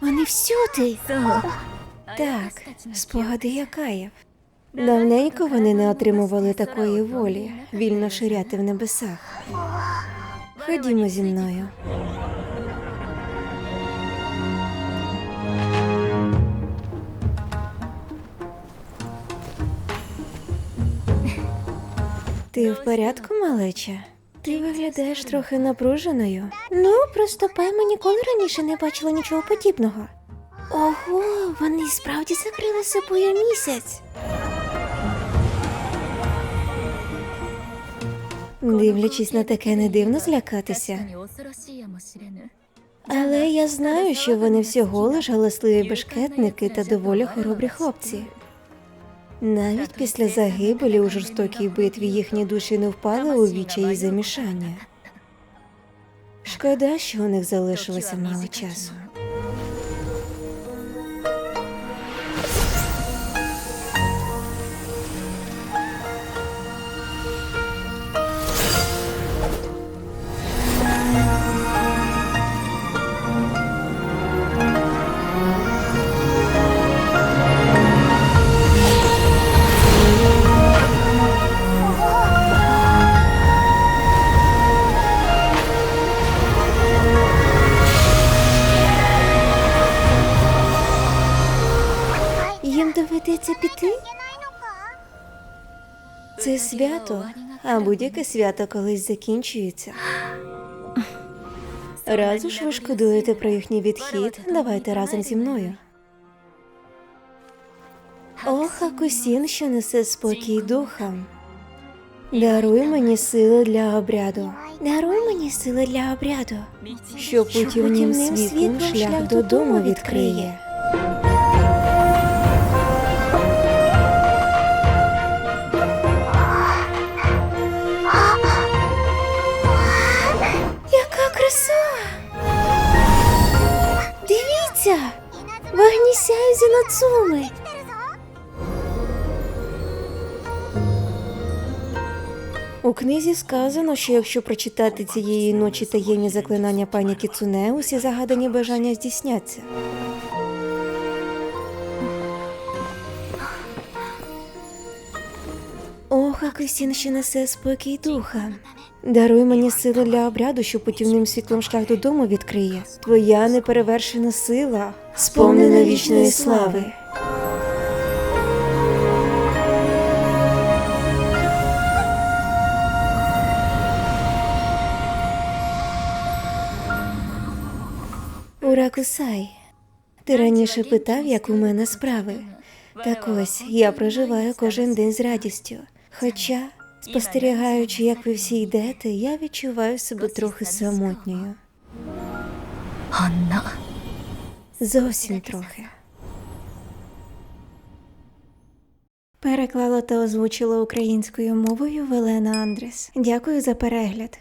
вони всюди. Так, спогади Якаєв. Давненько вони не отримували такої волі вільно ширяти в небесах. Ходімо зі мною. Ти в порядку, малеча? Ти виглядаєш трохи напруженою. Ну, просто Пема ніколи раніше не бачила нічого подібного. Ого, вони справді закрили собою місяць. Дивлячись на таке, не дивно злякатися. Але я знаю, що вони всього лиш галасливі бешкетники та доволі хоробрі хлопці. Навіть після загибелі у жорстокій битві їхні душі не впали у вічі і замішання. Шкода, що у них залишилося мало часу. Їм доведеться піти. Це свято, а будь-яке свято колись закінчується. Раз уж ви шкодуєте про їхній відхід, давайте разом зі мною. О, Хакусін, що несе спокій духам. Даруй мені сили для обряду, Даруй мені сили для обряду. що путівним світлом шлях додому відкриє. Нацуми. У книзі сказано, що якщо прочитати цієї ночі таємні заклинання пані Кіцуне, усі загадані бажання здійсняться. Хакусін, що несе спокій духа. Даруй мені силу для обряду, що путівним світлом шлях додому відкриє. Твоя неперевершена сила, сповнена вічної слави. Уракусай, ти раніше питав, як у мене справи. Так ось я проживаю кожен день з радістю. Хоча, спостерігаючи, як ви всі йдете, я відчуваю себе трохи самотньою. Зовсім трохи. Переклала та озвучила українською мовою Велена Андрес. Дякую за перегляд.